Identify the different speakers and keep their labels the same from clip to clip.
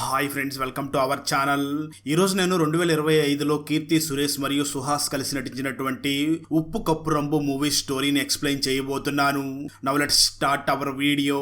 Speaker 1: Hi friends welcome to our channel ఈరోజు నేను రెండు వేల ఇరవై ఐదులో కీర్తి సురేష్ మరియు సుహాస్ కలిసి నటించినటువంటి ఉప్పు కప్పు రంబు మూవీ స్టోరీని ఎక్స్ప్లెయిన్ చేయబోతున్నాను. Now let start our video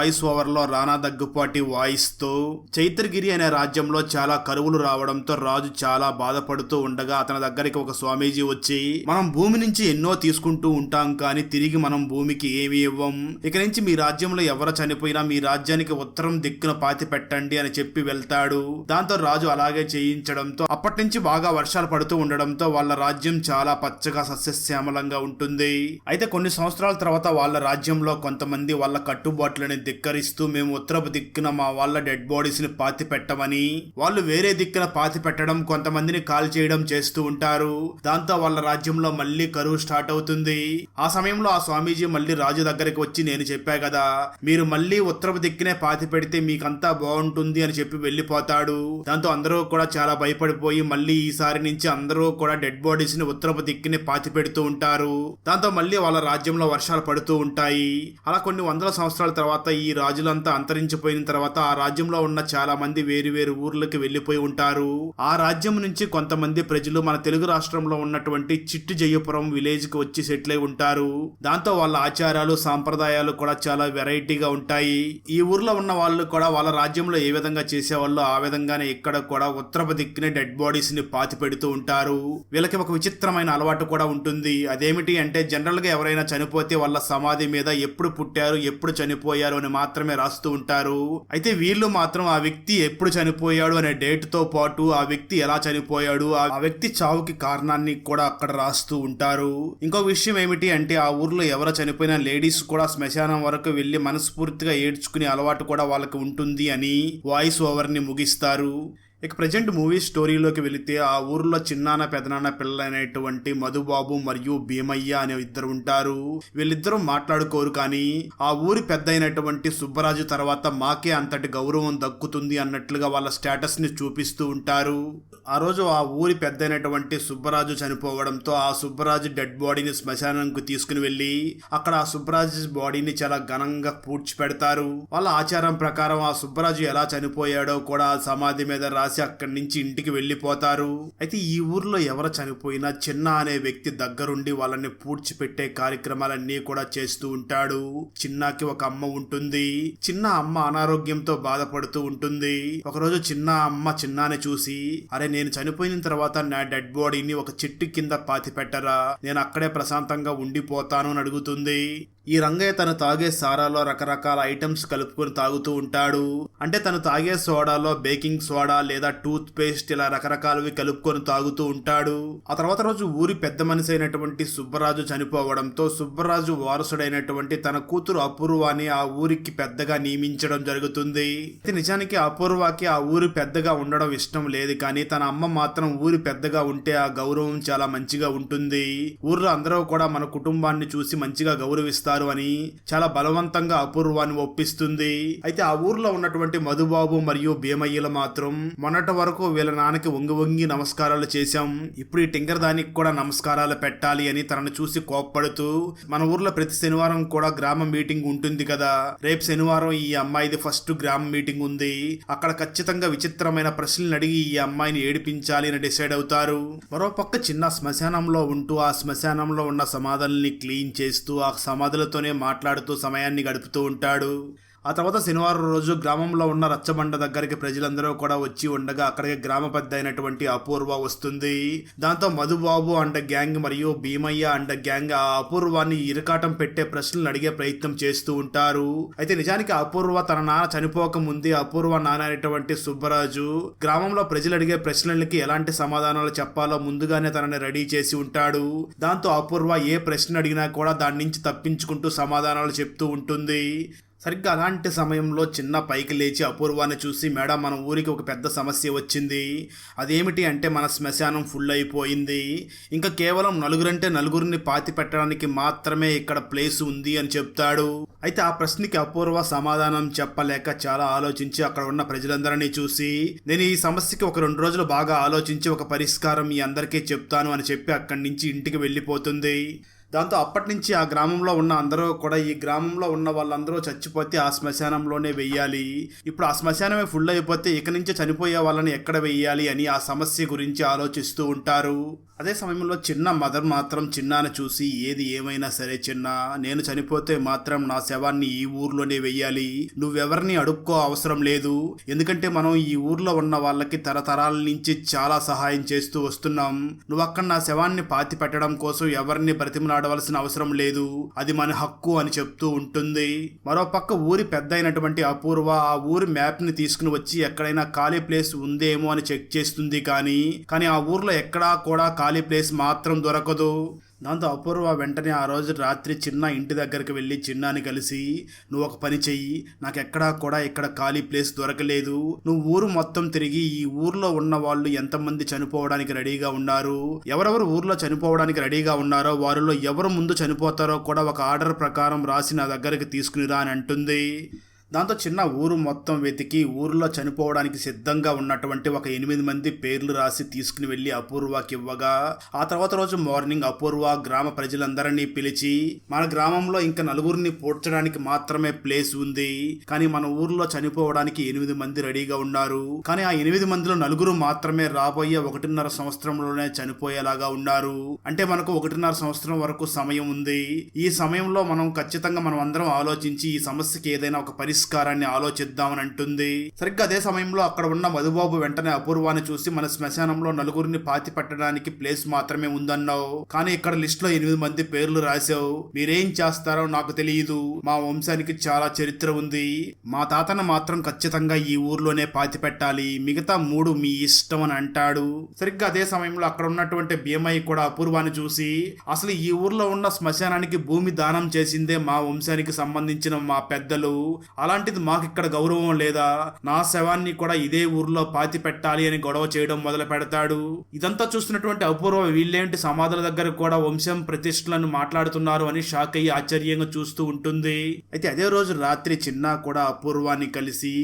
Speaker 1: voice ఓవర్లో రానా దగ్గుపాటి వాయిస్తో చైత్రగిరి అనే రాజ్యంలో చాలా కరువులు రావడంతో రాజు చాలా బాధపడుతూ ఉండగా అతని దగ్గరికి ఒక స్వామీజీ వచ్చి మనం భూమి నుంచి ఎన్నో తీసుకుంటూ ఉంటాం కానీ తిరిగి మనం భూమికి ఏమి ఇవ్వం. ఇక నుంచి మీ రాజ్యంలో ఎవరు చనిపోయినా మీ రాజ్యానికి ఉత్తరం దిక్కున పాతి పెట్టండి అని చెప్పి వెళ్తాడు. దాంతో రాజు అలాగే చేయించడంతో అప్పటి నుంచి బాగా వర్షాలు పడుతూ ఉండడంతో వాళ్ళ రాజ్యం చాలా పచ్చగా సస్యశ్యామలంగా ఉంటుంది. అయితే కొన్ని సంవత్సరాల తర్వాత వాళ్ళ రాజ్యంలో కొంతమంది వాళ్ళ కట్టుబాట్లని ధిక్కరిస్తూ మేము ఉత్తరపు దిక్కున మా వాళ్ళ డెడ్ బాడీస్ని పాతి పెట్టమని వాళ్ళు వేరే దిక్కున పాతి పెట్టడం కొంతమందిని కాల్ చేయడం చేస్తూ ఉంటారు. దాంతో వాళ్ళ రాజ్యంలో మళ్ళీ కరువు స్టార్ట్ అవుతుంది. ఆ సమయంలో ఆ స్వామీజీ మళ్ళీ రాజు దగ్గరికి వచ్చి నేను చెప్పా కదా మీరు మళ్ళీ ఉత్తరపు దిక్కునే పాతి పెడితే మీకంతా బాగుంటుంది అని చెప్పి వెళ్ళిపోతాడు. దాంతో అందరూ కూడా చాలా భయపడిపోయి మళ్ళీ ఈసారి నుంచి అందరూ కూడా డెడ్ బాడీస్ని ఉత్తరపు దిక్కునే పాతి పెడుతూ ఉంటారు. దాంతో మళ్ళీ వాళ్ళ రాజ్యంలో వర్షాలు పడుతూ ఉంటాయి. అలా కొన్ని వందల సంవత్సరాల తర్వాత ఈ ఈ రాజులంతా అంతరించిపోయిన తర్వాత ఆ రాజ్యంలో ఉన్న చాలా మంది వేరు వేరు ఊర్లకి వెళ్ళిపోయి ఉంటారు. ఆ రాజ్యం నుంచి కొంతమంది ప్రజలు మన తెలుగు రాష్ట్రంలో ఉన్నటువంటి చిట్టు జయపురం విలేజ్కి వచ్చి సెటిల్ అయి ఉంటారు. దాంతో వాళ్ళ ఆచారాలు సాంప్రదాయాలు కూడా చాలా వెరైటీగా ఉంటాయి. ఈ ఊర్లో ఉన్న వాళ్ళు కూడా వాళ్ళ రాజ్యంలో ఏ విధంగా చేసేవాళ్ళు ఆ విధంగానే ఇక్కడ కూడా ఉత్తరపు దిక్కునే డెడ్ బాడీస్ని పాతి పెడుతూ ఉంటారు. వీళ్ళకి ఒక విచిత్రమైన అలవాటు కూడా ఉంటుంది. అదేమిటి అంటే జనరల్గా ఎవరైనా చనిపోతే వాళ్ళ సమాధి మీద ఎప్పుడు పుట్టారు ఎప్పుడు చనిపోయారు అని మాత్రమే రాస్తూ ఉంటారు. అయితే వీళ్ళు మాత్రం ఆ వ్యక్తి ఎప్పుడు చనిపోయాడు అనే డేట్తో పాటు ఆ వ్యక్తి ఎలా చనిపోయాడు ఆ ఆ వ్యక్తి చావుకి కారణాన్ని కూడా అక్కడ రాస్తూ ఉంటారు. ఇంకో విషయం ఏమిటి అంటే ఆ ఊర్లో ఎవరు చనిపోయిన లేడీస్ కూడా శ్మశానం వరకు వెళ్ళి మనస్ఫూర్తిగా ఏడ్చుకునే అలవాటు కూడా వాళ్ళకి ఉంటుంది అని వాయిస్ ఓవర్ని ముగిస్తారు. ఇక ప్రజెంట్ మూవీ స్టోరీలోకి వెళితే ఆ ఊర్లో చిన్నాన్న పెదనాన్న పిల్లలైనటువంటి మధుబాబు మరియు భీమయ్య అనే ఇద్దరు ఉంటారు. వీళ్ళిద్దరూ మాట్లాడుకోరు కానీ ఆ ఊరి పెద్ద అయినటువంటి సుబ్బరాజు తర్వాత మాకే అంతటి గౌరవం దక్కుతుంది అన్నట్లుగా వాళ్ళ స్టేటస్ని చూపిస్తూ ఉంటారు. ఆ రోజు ఆ ఊరి పెద్ద అయినటువంటి సుబ్బరాజు చనిపోవడంతో ఆ సుబ్బరాజు డెడ్ బాడీని శ్మశానానికి తీసుకుని వెళ్ళి అక్కడ ఆ సుబ్బరాజు బాడీని చాలా ఘనంగా పూడ్చి పెడతారు వాళ్ళ ఆచారం ప్రకారం ఆ సుబ్బరాజు ఎలా చనిపోయాడో కూడా సమాధి మీద రాసి అక్కడి నుంచి ఇంటికి వెళ్ళిపోతారు. అయితే ఈ ఊర్లో ఎవరు చనిపోయినా చిన్న అనే వ్యక్తి దగ్గరుండి వాళ్ళని పూడ్చిపెట్టే కార్యక్రమాలన్నీ కూడా చేస్తూ ఉంటాడు. చిన్నకి ఒక అమ్మ ఉంటుంది. చిన్న అమ్మ అనారోగ్యంతో బాధపడుతూ ఉంటుంది. ఒకరోజు చిన్న అమ్మ చిన్నాని చూసి అరే నేను చనిపోయిన తర్వాత నా డెడ్ బాడీని ఒక చెట్టు కింద పాతి పెట్టరా? నేను అక్కడే ప్రశాంతంగా ఉండిపోతాను అని అడుగుతుంది. ఈ రంగయ్య తను తాగే సారాలో రకరకాల ఐటమ్స్ కలుపుకొని తాగుతూ ఉంటాడు. అంటే తను తాగే సోడాలో బేకింగ్ సోడా లేదా టూత్ పేస్ట్ ఇలా రకరకాలవి కలుపుకొని తాగుతూ ఉంటాడు. ఆ తర్వాత రోజు ఊరి పెద్ద మనిషి అయినటువంటి సుబ్బరాజు చనిపోవడంతో సుబ్బరాజు వారసుడైనటువంటి తన కూతురు అపూర్వాని ఆ ఊరికి పెద్దగా నియమించడం జరుగుతుంది. అయితే నిజానికి అపూర్వకి ఆ ఊరి పెద్దగా ఉండడం ఇష్టం లేదు కానీ తన అమ్మ మాత్రం ఊరి పెద్దగా ఉంటే ఆ గౌరవం చాలా మంచిగా ఉంటుంది. ఊర్లో అందరూ కూడా మన కుటుంబాన్ని చూసి మంచిగా గౌరవిస్తారు అని చాలా బలవంతంగా అపూర్వాన్ని ఒప్పిస్తుంది. అయితే ఆ ఊర్లో ఉన్నటువంటి మధుబాబు మరియు భీమయ్యలు మాత్రం మొన్నటి వరకు వీళ్ళ నాన్నకి వంగి వంగి నమస్కారాలు చేశాం. ఇప్పుడు ఈ టింగర్ దానికి కూడా నమస్కారాలు పెట్టాలి అని తనను చూసి కోప్పడుతూ మన ఊర్లో ప్రతి శనివారం కూడా గ్రామ మీటింగ్ ఉంటుంది కదా. రేపు శనివారం ఈ అమ్మాయిది ఫస్ట్ గ్రామ మీటింగ్ ఉంది. అక్కడ ఖచ్చితంగా విచిత్రమైన ప్రశ్నలు అడిగి ఈ అమ్మాయిని ఏడిపించాలి అని డిసైడ్ అవుతారు. మరోపక్క చిన్న శ్మశానంలో ఉంటూ ఆ శ్మశానంలో ఉన్న సమాధుల్ని క్లీన్ చేస్తూ ఆ సమాధులతోనే మాట్లాడుతూ సమయాన్ని గడుపుతూ ఉంటాడు. ఆ తర్వాత శనివారం రోజు గ్రామంలో ఉన్న రచ్చబండ దగ్గరికి ప్రజలందరూ కూడా వచ్చి ఉండగా అక్కడికి గ్రామ పెద్ద అయినటువంటి అపూర్వ వస్తుంది. దాంతో మధుబాబు అండ్ గ్యాంగ్ మరియు భీమయ్య అండ్ గ్యాంగ్ ఆ అపూర్వాన్ని ఇరకాటం పెట్టే ప్రశ్నలు అడిగే ప్రయత్నం చేస్తూ ఉంటారు. అయితే నిజానికి అపూర్వ తన నాన్న చనిపోక ముందే అపూర్వ నాన్న అయినటువంటి సుబ్బరాజు గ్రామంలో ప్రజలు అడిగే ప్రశ్నలకి ఎలాంటి సమాధానాలు చెప్పాలో ముందుగానే తనని రెడీ చేసి ఉంటాడు. దాంతో అపూర్వ ఏ ప్రశ్న అడిగినా కూడా దాని నుంచి తప్పించుకుంటూ సమాధానాలు చెప్తూ ఉంటుంది. సరిగ్గా అలాంటి సమయంలో చిన్న పైకి లేచి అపూర్వాన్ని చూసి మేడం మన ఊరికి ఒక పెద్ద సమస్య వచ్చింది. అదేమిటి అంటే మన శ్మశానం ఫుల్ అయిపోయింది ఇంకా కేవలం నలుగురంటే నలుగురిని పాతి పెట్టడానికి మాత్రమే ఇక్కడ ప్లేస్ ఉంది అని చెప్తాడు. అయితే ఆ ప్రశ్నకి అపూర్వ సమాధానం చెప్పలేక చాలా ఆలోచించి అక్కడ ఉన్న ప్రజలందరినీ చూసి నేను ఈ సమస్యకి ఒక రెండు రోజులు బాగా ఆలోచించి ఒక పరిష్కారం మీ అందరికీ చెప్తాను అని చెప్పి అక్కడి నుంచి ఇంటికి వెళ్ళిపోతుంది. దాంతో అప్పటి నుంచి ఆ గ్రామంలో ఉన్న అందరూ కూడా ఈ గ్రామంలో ఉన్న వాళ్ళందరూ చచ్చిపోతే ఆ శ్మశానంలోనే వెయ్యాలి. ఇప్పుడు ఆ శ్మశానమే ఫుల్ అయిపోతే ఇక నుంచి చనిపోయే వాళ్ళని ఎక్కడ వెయ్యాలి అని ఆ సమస్య గురించి ఆలోచిస్తూ ఉంటారు. అదే సమయంలో చిన్న మదర్ మాత్రం చిన్నాను చూసి ఏది ఏమైనా సరే చిన్న నేను చనిపోతే మాత్రం నా శవాన్ని ఈ ఊర్లోనే వెయ్యాలి. నువ్వెవరిని అడుక్కో అవసరం లేదు. ఎందుకంటే మనం ఈ ఊర్లో ఉన్న వాళ్ళకి తరతరాల నుంచి చాలా సహాయం చేస్తూ వస్తున్నాం. నువ్వు అక్కడ నా శవాన్ని పాతి పెట్టడం కోసం ఎవరిని బ్రతిమలాడవలసిన అవసరం లేదు. అది మన హక్కు అని చెప్తూ ఉంటుంది. మరోపక్క ఊరి పెద్ద అయినటువంటి అపూర్వ ఆ ఊరి మ్యాప్ని తీసుకుని వచ్చి ఎక్కడైనా ఖాళీ ప్లేస్ ఉందేమో అని చెక్ చేస్తుంది కానీ కానీ ఆ ఊర్లో ఎక్కడా కూడా ఖాళీ ఖాళీ ప్లేస్ మాత్రం దొరకదు. దాంతో అపూర్వ వెంటనే ఆ రోజు రాత్రి చిన్న ఇంటి దగ్గరికి వెళ్ళి చిన్నాని కలిసి నువ్వు ఒక పని చెయ్యి. నాకు ఎక్కడా కూడా ఇక్కడ ఖాళీ ప్లేస్ దొరకలేదు. నువ్వు ఊరు మొత్తం తిరిగి ఈ ఊర్లో ఉన్న వాళ్ళు ఎంతమంది చనిపోవడానికి రెడీగా ఉన్నారు? ఎవరెవరు ఊర్లో చనిపోవడానికి రెడీగా ఉన్నారో వారిలో ఎవరు ముందు చనిపోతారో కూడా ఒక ఆర్డర్ ప్రకారం రాసి నా దగ్గరికి తీసుకునిరా అని అంటుంది. దాంతో చిన్న ఊరు మొత్తం వెతికి ఊరిలో చనిపోవడానికి సిద్ధంగా ఉన్నటువంటి ఒక ఎనిమిది మంది పేర్లు రాసి తీసుకుని వెళ్ళి అపూర్వకి ఇవ్వగా ఆ తర్వాత రోజు మార్నింగ్ అపూర్వ గ్రామ ప్రజలందరినీ పిలిచి మన గ్రామంలో ఇంకా నలుగురిని పూడ్చడానికి మాత్రమే ప్లేస్ ఉంది. కానీ మన ఊర్లో చనిపోవడానికి ఎనిమిది మంది రెడీగా ఉన్నారు. కానీ ఆ ఎనిమిది మందిలో నలుగురు మాత్రమే రాబోయే ఒకటిన్నర సంవత్సరంలోనే చనిపోయేలాగా ఉన్నారు. అంటే మనకు ఒకటిన్నర సంవత్సరం వరకు సమయం ఉంది. ఈ సమయంలో మనం ఖచ్చితంగా మనం అందరం ఆలోచించి ఈ సమస్యకి ఏదైనా ఒక పరిస్థితి పరిష్కారాన్ని ఆలోచిద్దామని అంటుంది. సరిగ్గా అదే సమయంలో అక్కడ ఉన్న మధుబాబు వెంటనే అపూర్వాన్ని చూసి మన శ్మశానంలో నలుగురిని పాతి పెట్టడానికి ప్లేస్ మాత్రమే ఉందన్నావు. కానీ ఇక్కడ లిస్ట్లో ఎనిమిది మంది పేర్లు రాశావు. మీరేం చేస్తారో నాకు తెలియదు మా వంశానికి చాలా చరిత్ర ఉంది. మా తాతను మాత్రం ఖచ్చితంగా ఈ ఊర్లోనే పాతి పెట్టాలి. మిగతా మూడు మీ ఇష్టం అని అంటాడు. సరిగ్గా అదే సమయంలో అక్కడ ఉన్నటువంటి భీమయ్య కూడా అపూర్వాన్ని చూసి అసలు ఈ ఊర్లో ఉన్న శ్మశానానికి భూమి దానం చేసిందే మా వంశానికి సంబంధించిన మా పెద్దలు. అలాంటిది మాకు ఇక్కడ గౌరవం లేదా? నా శవాన్ని కూడా ఇదే ఊర్లో పాతి పెట్టాలి అని గొడవ చేయడం మొదలు పెడతాడు. ఇదంతా చూస్తున్నటువంటి అపూర్వ. వీళ్ళేంటి సమాధుల దగ్గర కూడా వంశం ప్రతిష్టలను మాట్లాడుతున్నారు అని షాక్ అయ్యి ఆశ్చర్యంగా చూస్తూ ఉంటుంది. అయితే అదే రోజు రాత్రి చిన్న కూడా అపూర్వాన్ని కలిసి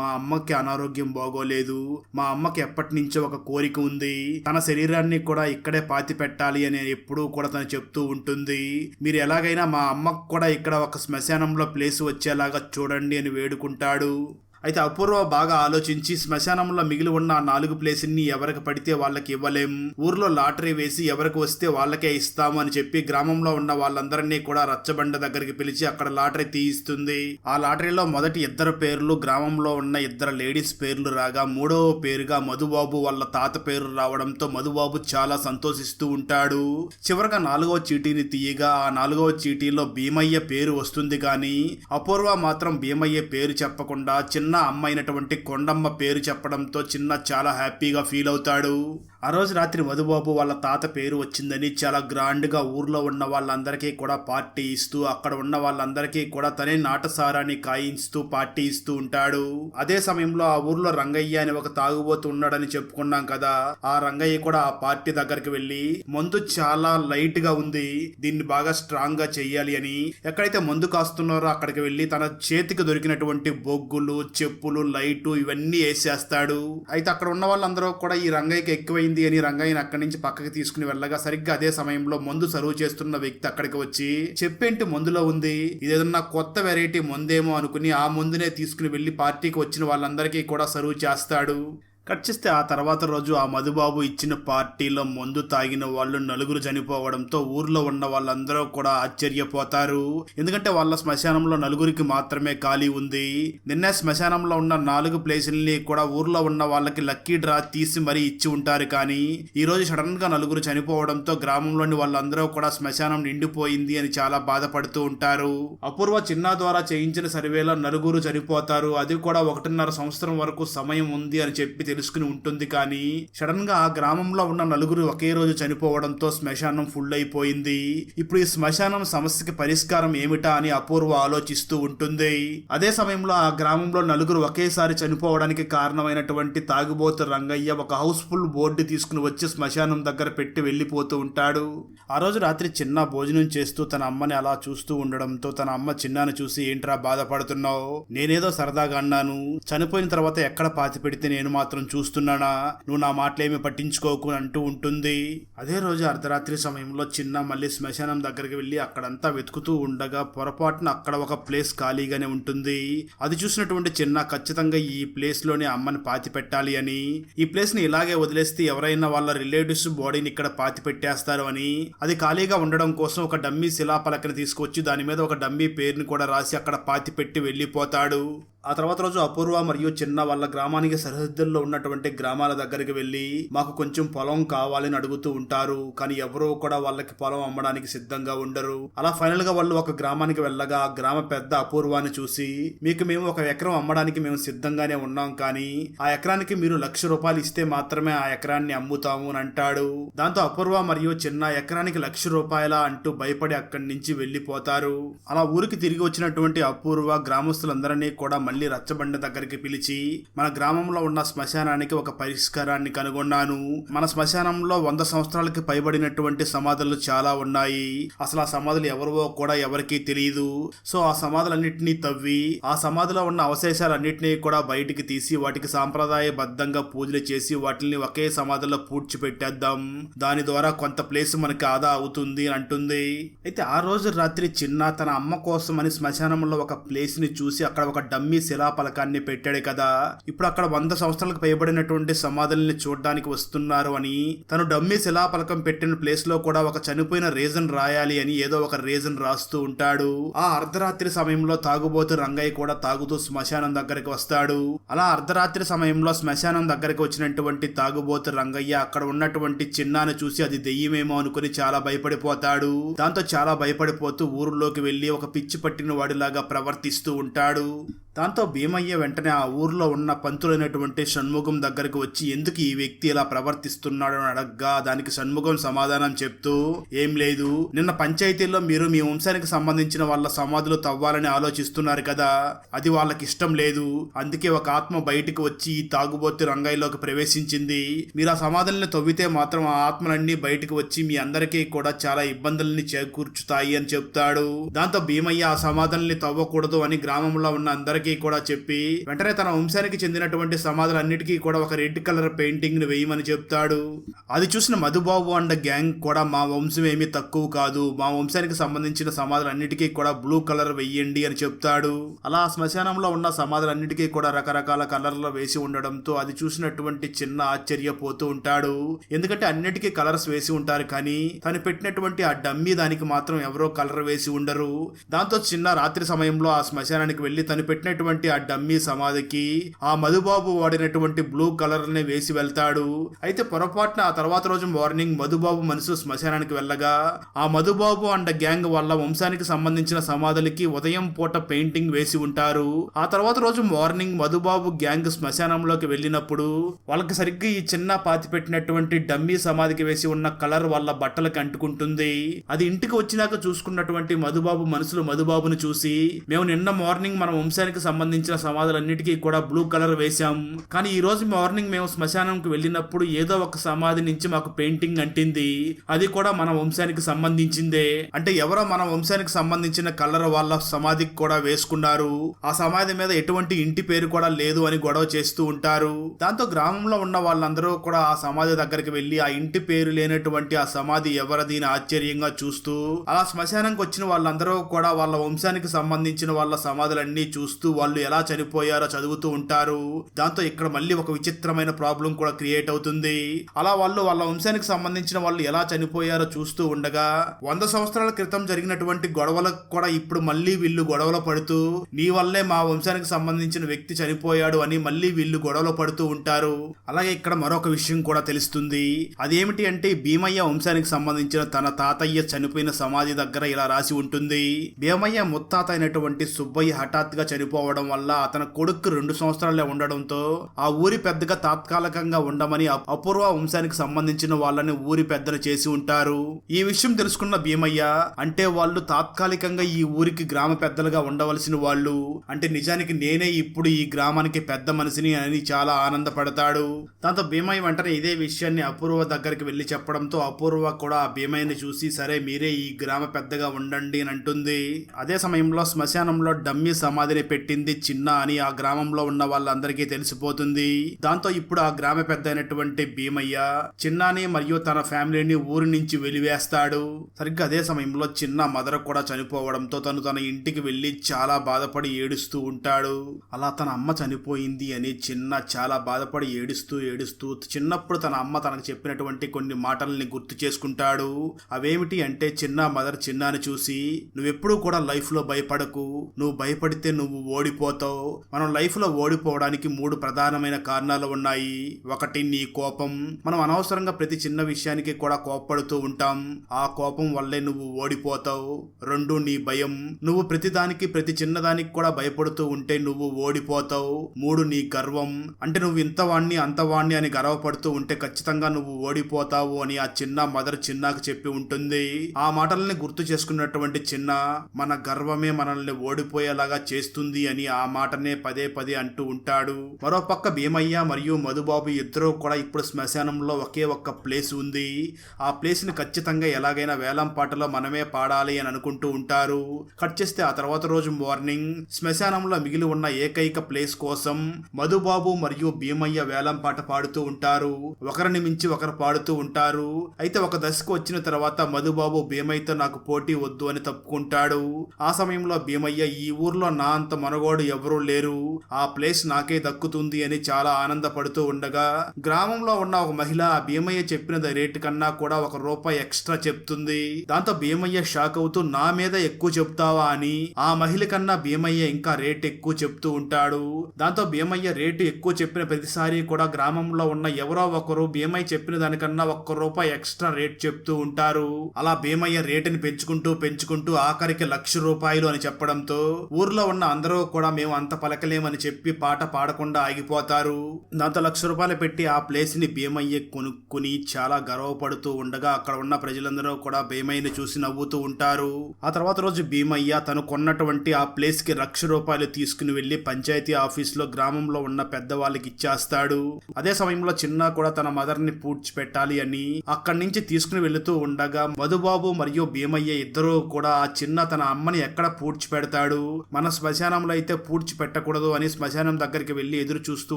Speaker 1: మా అమ్మకి అనారోగ్యం బాగోలేదు. మా అమ్మకి ఎప్పటి నుంచో ఒక కోరిక ఉంది. తన శరీరాన్ని కూడా ఇక్కడే పాతి పెట్టాలి అని ఎప్పుడూ కూడా తను చెప్తూ ఉంటుంది. మీరు ఎలాగైనా మా అమ్మకు కూడా ఇక్కడ ఒక శ్మశానంలో ప్లేస్ వచ్చేలాగా చూడండి అని వేడుకుంటాడు. అయితే అపూర్వ బాగా ఆలోచించి శ్మశానంలో మిగిలి ఉన్న ఆ నాలుగు ప్లేసుల్ని ఎవరికి పడితే వాళ్ళకి ఇవ్వలేం. ఊర్లో లాటరీ వేసి ఎవరికి వస్తే వాళ్ళకే ఇస్తాము అని చెప్పి గ్రామంలో ఉన్న వాళ్ళందరినీ కూడా రచ్చబండ దగ్గరికి పిలిచి అక్కడ లాటరీ తీయిస్తుంది. ఆ లాటరీలో మొదటి ఇద్దరు పేర్లు గ్రామంలో ఉన్న ఇద్దరు లేడీస్ పేర్లు రాగా మూడవ పేరుగా మధుబాబు వాళ్ళ తాత పేరు రావడంతో మధుబాబు చాలా సంతోషిస్తూ ఉంటాడు. చివరగా నాలుగవ చీటీని తీయగా ఆ నాలుగవ చీటీలో భీమయ్య పేరు వస్తుంది కానీ అపూర్వ మాత్రం భీమయ్య పేరు చెప్పకుండా చిన్న అమ్మ అయినటువంటి కొండమ్మ పేరు చెప్పడంతో చిన్న చాలా హ్యాపీగా ఫీల్ అవుతాడు. ఆ రోజు రాత్రి మధుబాబు వాళ్ళ తాత పేరు వచ్చిందని చాలా గ్రాండ్గా ఊర్లో ఉన్న వాళ్ళందరికీ కూడా పార్టీ ఇస్తూ అక్కడ ఉన్న వాళ్ళందరికీ కూడా తనే నాటసారాన్ని కాయించుతూ పార్టీ ఇస్తూ ఉంటాడు. అదే సమయంలో ఆ ఊర్లో రంగయ్య అని ఒక తాగుబోతు ఉన్నాడని చెప్పుకున్నాం కదా ఆ రంగయ్య కూడా ఆ పార్టీ దగ్గరికి వెళ్ళి మందు చాలా లైట్గా ఉంది దీన్ని బాగా స్ట్రాంగ్గా చెయ్యాలి అని. ఎక్కడైతే మందు కాస్తున్నారో అక్కడికి వెళ్ళి తన చేతికి దొరికినటువంటి బొగ్గులు చెప్పులు లైటు ఇవన్నీ వేసేస్తాడు. అయితే అక్కడ ఉన్న వాళ్ళందరూ కూడా ఈ రంగయ్యకి ఎక్కువైంది అని రంగయ్యని అక్కడి నుంచి పక్కకి తీసుకుని వెళ్ళగా సరిగ్గా అదే సమయంలో మందు సర్వ్ చేస్తున్న వ్యక్తి అక్కడికి వచ్చి చెప్పేంటి మందులో ఉంది? ఇదేదన్నా కొత్త వెరైటీ మందేమో అనుకుని ఆ మందునే తీసుకుని వెళ్ళి పార్టీకి వచ్చిన వాళ్ళందరికీ కూడా సర్వ్ చేస్తాడు. కట్ చేస్తే ఆ తర్వాత రోజు ఆ మధుబాబు ఇచ్చిన పార్టీలో మందు తాగిన వాళ్ళు నలుగురు చనిపోవడంతో ఊర్లో ఉన్న వాళ్ళందరూ కూడా ఆశ్చర్యపోతారు. ఎందుకంటే వాళ్ళ శ్మశానంలో నలుగురికి మాత్రమే ఖాళీ ఉంది. నిన్న శ్మశానంలో ఉన్న నాలుగు ప్లేసుల్ని కూడా ఊర్లో ఉన్న వాళ్ళకి లక్కీ డ్రా తీసి మరీ ఇచ్చి ఉంటారు కానీ ఈ రోజు సడన్గా నలుగురు చనిపోవడంతో గ్రామంలోని వాళ్ళందరూ కూడా శ్మశానం నిండిపోయింది అని చాలా బాధపడుతూ ఉంటారు. అపూర్వ చిన్న ద్వారా చేయించిన సర్వేలో నలుగురు చనిపోతారు. అది కూడా ఒకటిన్నర సంవత్సరం వరకు సమయం ఉంది అని చెప్పి తెలుసుకుని ఉంటుంది కానీ సడన్గా ఆ గ్రామంలో ఉన్న నలుగురు ఒకే రోజు చనిపోవడంతో శ్మశానం ఫుల్ అయిపోయింది ఇప్పుడు ఈ శ్మశానం సమస్యకి పరిష్కారం ఏమిటా అని అపూర్వ ఆలోచిస్తూ ఉంటుంది. అదే సమయంలో ఆ గ్రామంలో నలుగురు ఒకేసారి చనిపోవడానికి కారణమైనటువంటి తాగుబోతు రంగయ్య ఒక హౌస్ఫుల్ బోర్డు తీసుకుని వచ్చి శ్మశానం దగ్గర పెట్టి వెళ్ళిపోతూ ఉంటాడు. ఆ రోజు రాత్రి చిన్న భోజనం చేస్తూ తన అమ్మని అలా చూస్తూ ఉండడంతో తన అమ్మ చిన్నాను చూసి ఏంట్రా బాధపడుతున్నావు? నేనేదో సరదాగా అన్నాను. చనిపోయిన తర్వాత ఎక్కడ పాతి పెడితే నేను మాత్రం చూస్తున్నానా? నువ్వు నా మాటలేమి పట్టించుకోకు అంటూ ఉంటుంది. అదే రోజు అర్ధరాత్రి సమయంలో చిన్న మళ్ళీ శ్మశానం దగ్గరికి వెళ్ళి అక్కడంతా వెతుకుతూ ఉండగా పొరపాటున అక్కడ ఒక ప్లేస్ ఖాళీగానే ఉంటుంది. అది చూసినటువంటి చిన్న ఖచ్చితంగా ఈ ప్లేస్లోనే అమ్మని పాతి పెట్టాలి అని. ఈ ప్లేస్ని ఇలాగే వదిలేస్తే ఎవరైనా వాళ్ళ రిలేటివ్స్ బాడీని ఇక్కడ పాతి పెట్టేస్తారు అని. అది ఖాళీగా ఉండడం కోసం ఒక డమ్మీ శిలాపలకని తీసుకొచ్చి దాని మీద ఒక డమ్మీ పేరుని కూడా రాసి అక్కడ పాతి పెట్టి వెళ్ళిపోతాడు. ఆ తర్వాత రోజు అపూర్వ మరియు చిన్న వాళ్ళ గ్రామానికి సరిహద్దుల్లో ఉన్నటువంటి గ్రామాల దగ్గరికి వెళ్ళి మాకు కొంచెం పొలం కావాలని అడుగుతూ ఉంటారు. కానీ ఎవరూ కూడా వాళ్ళకి పొలం అమ్మడానికి సిద్ధంగా ఉండరు. అలా ఫైనల్గా వాళ్ళు ఒక గ్రామానికి వెళ్ళగా గ్రామ పెద్ద అపూర్వాన్ని చూసి మీకు మేము ఒక ఎకరం అమ్మడానికి మేము సిద్ధంగానే ఉన్నాం కానీ ఆ ఎకరానికి మీరు లక్ష రూపాయలు ఇస్తే మాత్రమే ఆ ఎకరాన్ని అమ్ముతాము అని అంటాడు. దాంతో అపూర్వ మరియు చిన్న ఎకరానికి లక్ష రూపాయల అంటూ భయపడి అక్కడి నుంచి వెళ్ళిపోతారు. అలా ఊరికి తిరిగి వచ్చినటువంటి అపూర్వ గ్రామస్తులందరినీ కూడా మళ్ళీ రచ్చబండ దగ్గరికి పిలిచి మన గ్రామంలో ఉన్న శ్మశానానికి ఒక పరిష్కారాన్ని కనుగొన్నాను. మన శ్మశానంలో వంద సంవత్సరాలకి పైబడినటువంటి సమాధులు చాలా ఉన్నాయి. అసలు ఆ సమాధులు ఎవరివో కూడా ఎవరికీ తెలియదు సో ఆ సమాధులన్నింటినీ తవ్వి ఆ సమాధిలో ఉన్న అవశేషాలన్నింటినీ కూడా బయటికి తీసి వాటికి సాంప్రదాయబద్ధంగా పూజలు చేసి వాటిని ఒకే సమాధిలో పూడ్చిపెట్టేద్దాం. దాని ద్వారా కొంత ప్లేస్ మనకి ఆదా అవుతుంది అంటుంది. అయితే ఆ రోజు రాత్రి చిన్న తన అమ్మ కోసం అని శ్మశానంలో ఒక ప్లేస్ని చూసి అక్కడ ఒక డమ్మీ శిలాపలకాన్ని పెట్టాడు కదా. ఇప్పుడు అక్కడ వంద సంవత్సరాలకు పైబడినటువంటి సమాధుల్ని చూడడానికి వస్తున్నారు అని తను డమ్మీ శిలాపలకం పెట్టిన ప్లేస్లో కూడా ఒక చనిపోయిన రీజన్ రాయాలి అని ఏదో ఒక రీజన్ రాస్తూ ఉంటాడు. ఆ అర్ధరాత్రి సమయంలో తాగుబోతు రంగయ్య కూడా తాగుతూ శ్మశానం దగ్గరికి వస్తాడు. అలా అర్ధరాత్రి సమయంలో శ్మశానం దగ్గరికి వచ్చినటువంటి తాగుబోతు రంగయ్య అక్కడ ఉన్నటువంటి చిన్నాను చూసి అది దెయ్యమేమో అనుకుని చాలా భయపడిపోతాడు. దాంతో చాలా భయపడిపోతూ ఊరిలోకి వెళ్ళి ఒక పిచ్చి పట్టిన వాడిలాగా ప్రవర్తిస్తూ ఉంటాడు. దాంతో భీమయ్య వెంటనే ఆ ఊర్లో ఉన్న పంతులైనటువంటి షణ్ముఖం దగ్గరకు వచ్చి ఎందుకు ఈ వ్యక్తి ఇలా ప్రవర్తిస్తున్నాడు? అని అడగ్గా దానికి షణ్ముఖం సమాధానం చెప్తూ ఏం లేదు. నిన్న పంచాయతీలో మీరు మీ వంశానికి సంబంధించిన వాళ్ళ సమాధులు తవ్వాలని ఆలోచిస్తున్నారు కదా. అది వాళ్ళకి ఇష్టం లేదు. అందుకే ఒక ఆత్మ బయటికి వచ్చి ఈ తాగుబోతు రంగంలోకి ప్రవేశించింది. మీరు ఆ సమాధుల్ని తవ్వితే మాత్రం ఆ ఆత్మలన్నీ బయటికి వచ్చి మీ అందరికీ కూడా చాలా ఇబ్బందుల్ని చేకూర్చుతాయి అని చెప్తాడు. దాంతో భీమయ్య ఆ సమాధుల్ని తవ్వకూడదు అని గ్రామంలో ఉన్న అందరికీ కూడా చెప్పి వెంటనే తన వంశానికి చెందినటువంటి సమాధులన్నిటికీ కూడా ఒక రెడ్ కలర్ పెయింటింగ్ని వేయమని చెప్తాడు. అది చూసిన మధుబాబు అండ్ గ్యాంగ్ కూడా మా వంశం ఏమీ తక్కువ కాదు. మా వంశానికి సంబంధించిన సమాధులన్నిటికీ కూడా బ్లూ కలర్ వెయ్యండి అని చెప్తాడు. అలా ఆ శ్మశానంలో ఉన్న సమాధులన్నిటికీ కూడా రకరకాల కలర్లు వేసి ఉండడంతో అది చూసినటువంటి చిన్న ఆశ్చర్యపోతూ ఉంటాడు. ఎందుకంటే అన్నిటికీ కలర్స్ వేసి ఉంటారు కానీ తను పెట్టినటువంటి ఆ డమ్మీ దానికి మాత్రం ఎవరో కలర్ వేసి ఉండరు. దాంతో చిన్న రాత్రి సమయంలో ఆ శ్మశానానికి వెళ్ళి తను పెట్టినటువంటి ఆ డమ్మీ సమాధికి ఆ మధుబాబు వాడినటువంటి బ్లూ కలర్ని వేసి వెళ్తాడు. అయితే పొరపాటున ఆ తర్వాత రోజు మార్నింగ్ మధుబాబు మనసు శ్మశానానికి వెళ్ళగా ఆ మధుబాబు అండ్ గ్యాంగ్ వాళ్ళ వంశానికి సంబంధించిన సమాధులకి ఉదయం పూట పెయింటింగ్ వేసి ఉంటారు. ఆ తర్వాత రోజు మార్నింగ్ మధుబాబు గ్యాంగ్ శ్మశానంలోకి వెళ్ళినప్పుడు వాళ్ళకి సరిగ్గా ఈ చిన్న పాతి పెట్టినటువంటి డమ్మీ సమాధికి వేసి ఉన్న కలర్ వాళ్ళ బట్టలకి అంటుకుంటుంది. అది ఇంటికి వచ్చినాక చూసుకున్నటువంటి మధుబాబు మనసులో మధుబాబును చూసి మేము నిన్న మార్నింగ్ మన వంశానికి సంబంధించిన సమాధులన్నిటికీ కూడా బ్లూ కలర్ వేశాం. కానీ ఈ రోజు మార్నింగ్ మేము శ్మశానంకి వెళ్ళినప్పుడు ఏదో ఒక సమాధి నుంచి మాకు పెయింటింగ్ అంటింది. అది కూడా మన వంశానికి సంబంధించిందే. అంటే ఎవరో మన వంశానికి సంబంధించిన కలర్ వాళ్ళ సమాధికి కూడా వేసుకున్నారు. ఆ సమాధి మీద ఎటువంటి ఇంటి పేరు కూడా లేదు అని గొడవ చేస్తూ ఉంటారు. దాంతో గ్రామంలో ఉన్న వాళ్ళందరూ కూడా ఆ సమాధి దగ్గరికి వెళ్ళి ఆ ఇంటి పేరు లేనటువంటి ఆ సమాధి ఎవరిది ఆశ్చర్యంగా చూస్తూ అలా శ్మశానంకి వచ్చిన వాళ్ళందరూ కూడా వాళ్ళ వంశానికి సంబంధించిన వాళ్ళ సమాధులన్నీ చూస్తూ వాళ్ళు ఎలా చనిపోయారో చదువుతూ ఉంటారు. దాంతో ఇక్కడ మళ్ళీ ఒక విచిత్రమైన ప్రాబ్లం కూడా క్రియేట్ అవుతుంది. అలా వాళ్ళు వాళ్ళ వంశానికి సంబంధించిన వాళ్ళు ఎలా చనిపోయారో చూస్తూ ఉండగా వంద సంవత్సరాల క్రితం జరిగినటువంటి గొడవలకు కూడా ఇప్పుడు మళ్ళీ వీళ్ళు గొడవలు పడుతూ నీ వల్లే మా వంశానికి సంబంధించిన వ్యక్తి చనిపోయాడు అని మళ్ళీ వీళ్ళు గొడవలు పడుతూ ఉంటారు. అలాగే ఇక్కడ మరొక విషయం కూడా తెలుస్తుంది. అదేమిటి అంటే భీమయ్య వంశానికి సంబంధించిన తన తాతయ్య చనిపోయిన సమాధి దగ్గర ఇలా రాసి ఉంటుంది. భీమయ్య ముత్తాత అయినటువంటి సుబ్బయ్య హఠాత్తుగా చనిపో చనిపోవడం వల్ల అతని కొడుకు రెండు సంవత్సరాలే ఉండడంతో ఆ ఊరి పెద్దగా తాత్కాలికంగా ఉండమని అప్- అపూర్వ వంశానికి సంబంధించిన వాళ్ళని ఊరి పెద్దలు చేసి ఉంటారు. ఈ విషయం తెలుసుకున్న భీమయ్య అంటే వాళ్ళు తాత్కాలికంగా ఈ ఊరికి గ్రామ పెద్దలుగా ఉండవలసిన వాళ్ళు. అంటే నిజానికి నేనే ఇప్పుడు ఈ గ్రామానికి పెద్ద మనిషిని అని చాలా ఆనందపడతాడు. దాంతో భీమయ్య వెంటనే ఇదే విషయాన్ని అపూర్వ దగ్గరికి వెళ్ళి చెప్పడంతో అపూర్వ కూడా ఆ భీమయ్యని చూసి సరే మీరే ఈ గ్రామ పెద్దగా ఉండండి అని అంటుంది. అదే సమయంలో శ్మశానంలో డమ్మీ సమాధిని పెట్టి పెట్టింది చిన్న అని ఆ గ్రామంలో ఉన్న వాళ్ళందరికీ తెలిసిపోతుంది. దాంతో ఇప్పుడు ఆ గ్రామ పెద్ద అయినటువంటి భీమయ్య చిన్నాని మరియు తన ఫ్యామిలీని ఊరి నుంచి వెలివేస్తాడు. సరిగ్గా అదే సమయంలో చిన్న మదర్ కూడా చనిపోవడంతో తను తన ఇంటికి వెళ్ళి చాలా బాధపడి ఏడుస్తూ ఉంటాడు. అలా తన అమ్మ చనిపోయింది అని చిన్న చాలా బాధపడి ఏడుస్తూ ఏడుస్తూ చిన్నప్పుడు తన అమ్మ తనకు చెప్పినటువంటి కొన్ని మాటల్ని గుర్తు చేసుకుంటాడు. అవేమిటి అంటే చిన్న మదర్ చిన్నాని చూసి నువ్వెప్పుడూ కూడా లైఫ్లో భయపడకు. నువ్వు భయపడితే నువ్వు ఓడిపోతావు. మనం లైఫ్లో ఓడిపోవడానికి మూడు ప్రధానమైన కారణాలు ఉన్నాయి. ఒకటి నీ కోపం. మనం అనవసరంగా ప్రతి చిన్న విషయానికి కూడా కోప్పడుతూ ఉంటాం. ఆ కోపం వల్లే నువ్వు ఓడిపోతావు. రెండు నీ భయం. నువ్వు ప్రతిదానికి ప్రతి చిన్నదానికి కూడా భయపడుతూ ఉంటే నువ్వు ఓడిపోతావు. మూడు నీ గర్వం. అంటే నువ్వు ఇంతవాణ్ణి అంతవాణ్ణి అని గర్వపడుతూ ఉంటే ఖచ్చితంగా నువ్వు ఓడిపోతావు అని ఆ చిన్న మదర్ చిన్నాకు చెప్పి ఉంటుంది. ఆ మాటల్ని గుర్తు చేసుకున్నటువంటి చిన్న మన గర్వమే మనల్ని ఓడిపోయేలాగా చేస్తుంది అని ఆ మాటనే పదే పదే అంటూ ఉంటాడు. మరోపక్క భీమయ్య మరియు మధుబాబు ఇద్దరూ కూడా ఇప్పుడు శ్మశానంలో ఒకే ఒక్క ప్లేస్ ఉంది. ఆ ప్లేస్ని ఖచ్చితంగా ఎలాగైనా వేలం పాటలో మనమే పాడాలి అని అనుకుంటూ ఉంటారు. కట్ చేస్తే ఆ తర్వాత రోజు మార్నింగ్ శ్మశానంలో మిగిలి ఉన్న ఏకైక ప్లేస్ కోసం మధుబాబు మరియు భీమయ్య వేలం పాట పాడుతూ ఉంటారు. ఒకరిని మించి ఒకరు పాడుతూ ఉంటారు. అయితే ఒక దశకు వచ్చిన తర్వాత మధుబాబు భీమయ్యతో నాకు పోటీ వద్దు అని తప్పుకుంటాడు. ఆ సమయంలో భీమయ్య ఈ ఊర్లో నా అంత మనగోడు ఎవరూ లేరు. ఆ ప్లేస్ నాకే దక్కుతుంది అని చాలా ఆనందపడుతూ ఉండగా గ్రామంలో ఉన్న ఒక మహిళ భీమయ్య చెప్పిన రేటు కన్నా కూడా ఒక రూపాయి ఎక్స్ట్రా చెప్తుంది. దాంతో భీమయ్య షాక్ అవుతూ నా మీద ఎక్కువ చెప్తావా అని? ఆ మహిళ కన్నా భీమయ్య ఇంకా రేట్ ఎక్కువ చెప్తూ ఉంటాడు. దాంతో భీమయ్య రేటు ఎక్కువ చెప్పిన ప్రతిసారి కూడా గ్రామంలో ఉన్న ఎవరో ఒకరు భీమయ్య చెప్పిన దానికన్నా ఒక్క రూపాయి ఎక్స్ట్రా రేట్ చెప్తూ ఉంటారు. అలా భీమయ్య రేటుని పెంచుకుంటూ పెంచుకుంటూ ఆఖరికి లక్ష రూపాయలు అని చెప్పడంతో ఊర్లో ఉన్న అందరూ కూడా మేము అంత పలకలేమని చెప్పి పాట పాడకుండా ఆగిపోతారు. దాంతో లక్ష రూపాయలు పెట్టి ఆ ప్లేస్ని భీమయ్య కొనుక్కుని చాలా గర్వపడుతూ ఉండగా అక్కడ ఉన్న ప్రజలందరూ కూడా భీమయ్యని చూసి నవ్వుతూ ఉంటారు. ఆ తర్వాత రోజు భీమయ్య తను కొన్నటువంటి ఆ ప్లేస్కి లక్ష రూపాయలు తీసుకుని వెళ్ళి పంచాయతీ ఆఫీస్లో గ్రామంలో ఉన్న పెద్దవాళ్ళకి ఇచ్చేస్తాడు. అదే సమయంలో చిన్న కూడా తన మదర్ని పూడ్చిపెట్టాలి అని అక్కడి నుంచి తీసుకుని వెళుతూ ఉండగా మధుబాబు మరియు భీమయ్య ఇద్దరూ కూడా ఆ చిన్న తన అమ్మని ఎక్కడ పూడ్చి పెడతాడు మన శ్మశానంలో అయితే పూడ్చి పెట్టకూడదు అని శ్మశానం దగ్గరికి వెళ్ళి ఎదురు చూస్తూ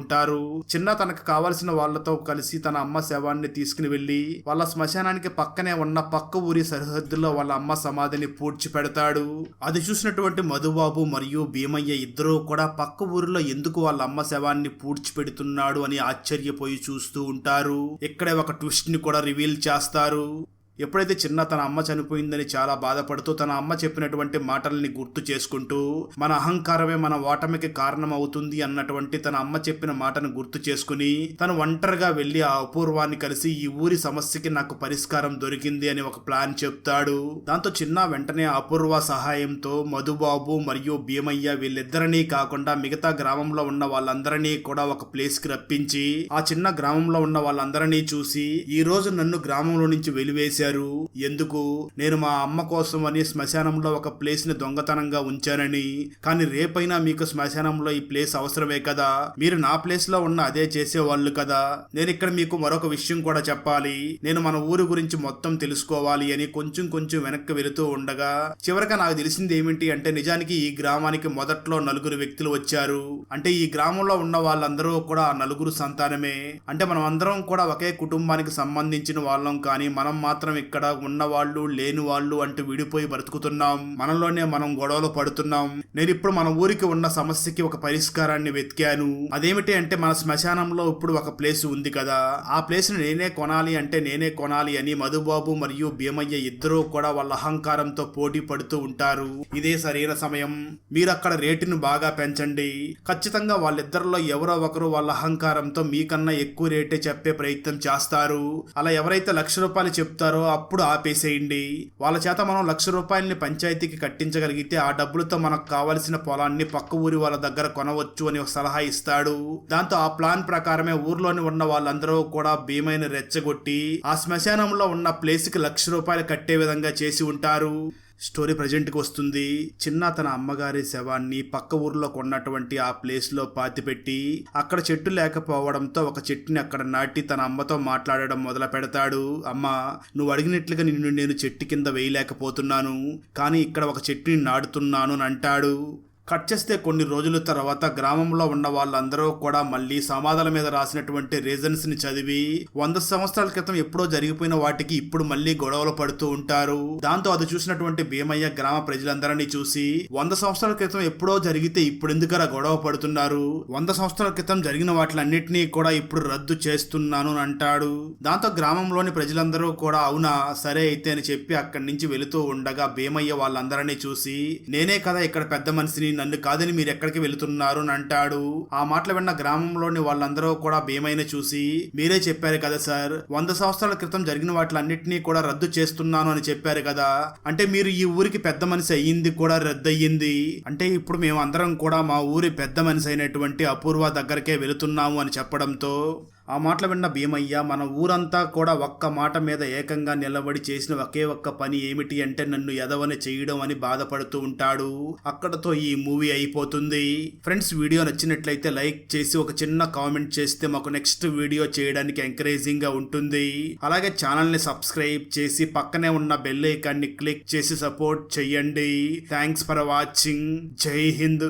Speaker 1: ఉంటారు. చిన్న తనకు కావలసిన వాళ్ళతో కలిసి తన అమ్మ శవాన్ని తీసుకుని వెళ్ళి వాళ్ళ శ్మశానానికి పక్కనే ఉన్న పక్క ఊరి సరిహద్దులో వాళ్ళ అమ్మ సమాధిని పూడ్చి పెడతాడు అది చూసినటువంటి మధుబాబు మరియు భీమయ్య ఇద్దరూ కూడా పక్క ఊరిలో ఎందుకు వాళ్ళ అమ్మ శవాన్ని పూడ్చి పెడుతున్నాడు అని ఆశ్చర్యపోయి చూస్తూ ఉంటారు. ఇక్కడే ఒక ట్విస్ట్ని కూడా రివీల్ చేస్తారు. ఎప్పుడైతే చిన్న తన అమ్మ చనిపోయిందని చాలా బాధపడుతూ తన అమ్మ చెప్పినటువంటి మాటల్ని గుర్తు చేసుకుంటూ మన అహంకారమే మన ఓటమికి కారణం అవుతుంది అన్నటువంటి తన అమ్మ చెప్పిన మాటను గుర్తు చేసుకుని తను ఒంటరిగా వెళ్ళి ఆ అపూర్వాన్ని కలిసి ఈ ఊరి సమస్యకి నాకు పరిష్కారం దొరికింది అని ఒక ప్లాన్ చెప్తాడు. దాంతో చిన్న వెంటనే అపూర్వ సహాయంతో మధుబాబు మరియు భీమయ్య వీళ్ళిద్దరినీ కాకుండా మిగతా గ్రామంలో ఉన్న వాళ్ళందరినీ కూడా ఒక ప్లేస్కి రప్పించి ఆ చిన్న గ్రామంలో ఉన్న వాళ్ళందరినీ చూసి ఈ రోజు నన్ను గ్రామంలో నుంచి వెలివేశారు. ఎందుకు? నేను మా అమ్మ కోసం అని శ్మశానంలో ఒక ప్లేస్ని దొంగతనంగా ఉంచానని. కానీ రేపైనా మీకు శ్మశానంలో ఈ ప్లేస్ అవసరమే కదా? మీరు నా ప్లేస్లో ఉన్న అదే చేసేవాళ్ళు కదా? నేను ఇక్కడ మీకు మరొక విషయం కూడా చెప్పాలి. నేను మన ఊరు గురించి మొత్తం తెలుసుకోవాలి అని కొంచెం కొంచెం వెనక్కి వెళుతూ ఉండగా చివరిగా నాకు తెలిసింది ఏమిటి అంటే నిజానికి ఈ గ్రామానికి మొదట్లో నలుగురు వ్యక్తులు వచ్చారు. అంటే ఈ గ్రామంలో ఉన్న వాళ్ళందరూ కూడా నలుగురు సంతానమే. అంటే మనం అందరం కూడా ఒకే కుటుంబానికి సంబంధించిన వాళ్ళం కానీ మనం మాత్రం ఇక్కడ ఉన్న వాళ్ళు లేని వాళ్ళు అంటూ విడిపోయి బ్రతుకుతున్నాం. మనలోనే మనం గొడవలు పడుతున్నాం. నేను ఇప్పుడు మన ఊరికి ఉన్న సమస్యకి ఒక పరిష్కారాన్ని వెతికాను. అదేమిటి అంటే మన శ్మశానంలో ఇప్పుడు ఒక ప్లేస్ ఉంది కదా. ఆ ప్లేస్ని నేనే కొనాలి అంటే నేనే కొనాలి అని మధుబాబు మరియు భీమయ్య ఇద్దరూ కూడా వాళ్ళ అహంకారంతో పోటీ పడుతూ ఉంటారు. ఇదే సరైన సమయం. మీరు అక్కడ రేటును బాగా పెంచండి. ఖచ్చితంగా వాళ్ళిద్దరిలో ఎవరో ఒకరు వాళ్ళ అహంకారంతో మీకన్నా ఎక్కువ రేటే చెప్పే ప్రయత్నం చేస్తారు. అలా ఎవరైతే లక్ష రూపాయలు చెప్తారో ఉంటారో అప్పుడు ఆపేసేయండి. వాళ్ళ చేత మనం లక్ష రూపాయలని పంచాయతీకి కట్టించగలిగితే ఆ డబ్బులతో మనకు కావలసిన పొలాన్ని పక్క ఊరి వాళ్ళ దగ్గర కొనవచ్చు అని ఒక సలహా ఇస్తాడు. దాంతో ఆ ప్లాన్ ప్రకారమే ఊర్లోని ఉన్న వాళ్ళందరూ కూడా భీమైన రెచ్చగొట్టి ఆ శ్మశానంలో ఉన్న ప్లేస్కి లక్ష రూపాయలు కట్టే విధంగా చేసి ఉంటారు. స్టోరీ ప్రజెంట్కి వస్తుంది. చిన్న తన అమ్మగారి శవాన్ని పక్క ఊర్లో కొన్నటువంటి ఆ ప్లేస్లో పాతిపెట్టి అక్కడ చెట్టు లేకపోవడంతో ఒక చెట్టుని అక్కడ నాటి తన అమ్మతో మాట్లాడడం మొదలు పెడతాడు. అమ్మ నువ్వు అడిగినట్లుగా నిన్ను నేను చెట్టు కింద వేయలేకపోతున్నాను. కానీ ఇక్కడ ఒక చెట్టుని నాటుతున్నాను అని అంటాడు. కట్ చేస్తే కొన్ని రోజుల తర్వాత గ్రామంలో ఉన్న వాళ్ళందరూ కూడా మళ్ళీ సమాధాల మీద రాసినటువంటి రీజన్స్ని చదివి వంద సంవత్సరాల క్రితం ఎప్పుడో జరిగిపోయిన వాటికి ఇప్పుడు మళ్ళీ గొడవలు పడుతూ ఉంటారు. దాంతో అది చూసినటువంటి భీమయ్య గ్రామ ప్రజలందరినీ చూసి వంద సంవత్సరాల క్రితం ఎప్పుడో జరిగితే ఇప్పుడు ఎందుకరా గొడవ పడుతున్నారు? వంద సంవత్సరాల క్రితం జరిగిన వాటిలన్నింటినీ కూడా ఇప్పుడు రద్దు చేస్తున్నాను అంటాడు. దాంతో గ్రామంలోని ప్రజలందరూ కూడా అవునా? సరే అయితే అని చెప్పి అక్కడి నుంచి వెళుతూ ఉండగా భీమయ్య వాళ్ళందరినీ చూసి నేనే కదా ఇక్కడ పెద్ద మనిషిని నన్ను కాదని మీరు ఎక్కడికి వెళుతున్నారు అని అంటాడు. ఆ మాటలు విన్న గ్రామంలోని వాళ్ళందరూ కూడా భీమైన చూసి మీరే చెప్పారు కదా సార్ వంద సంవత్సరాల క్రితం జరిగిన వాటిలన్నింటినీ కూడా రద్దు చేస్తున్నాను అని చెప్పారు కదా. అంటే మీరు ఈ ఊరికి పెద్ద మనిషి అయ్యింది కూడా రద్దు అయ్యింది అంటే ఇప్పుడు మేము అందరం కూడా మా ఊరి పెద్ద మనిషి అయినటువంటి అపూర్వ దగ్గరకే వెళుతున్నాము అని చెప్పడంతో ఆ మాటలు విన్న భీమయ్య మన ఊరంతా కూడా ఒక్క మాట మీద ఏకంగా నిలబడి చేసిన ఒకే ఒక్క పని ఏమిటి అంటే నన్ను ఎదవని చేయడం అని బాధపడుతూ ఉంటాడు. అక్కడతో ఈ మూవీ అయిపోతుంది. ఫ్రెండ్స్ వీడియో నచ్చినట్లయితే లైక్ చేసి ఒక చిన్న కామెంట్ చేస్తే మాకు నెక్స్ట్ వీడియో చేయడానికి ఎంకరేజింగ్గా ఉంటుంది. అలాగే ఛానల్ని సబ్స్క్రైబ్ చేసి పక్కనే ఉన్న బెల్ ఐకాన్ని క్లిక్ చేసి సపోర్ట్ చెయ్యండి. Thanks for watching. Jai Hind.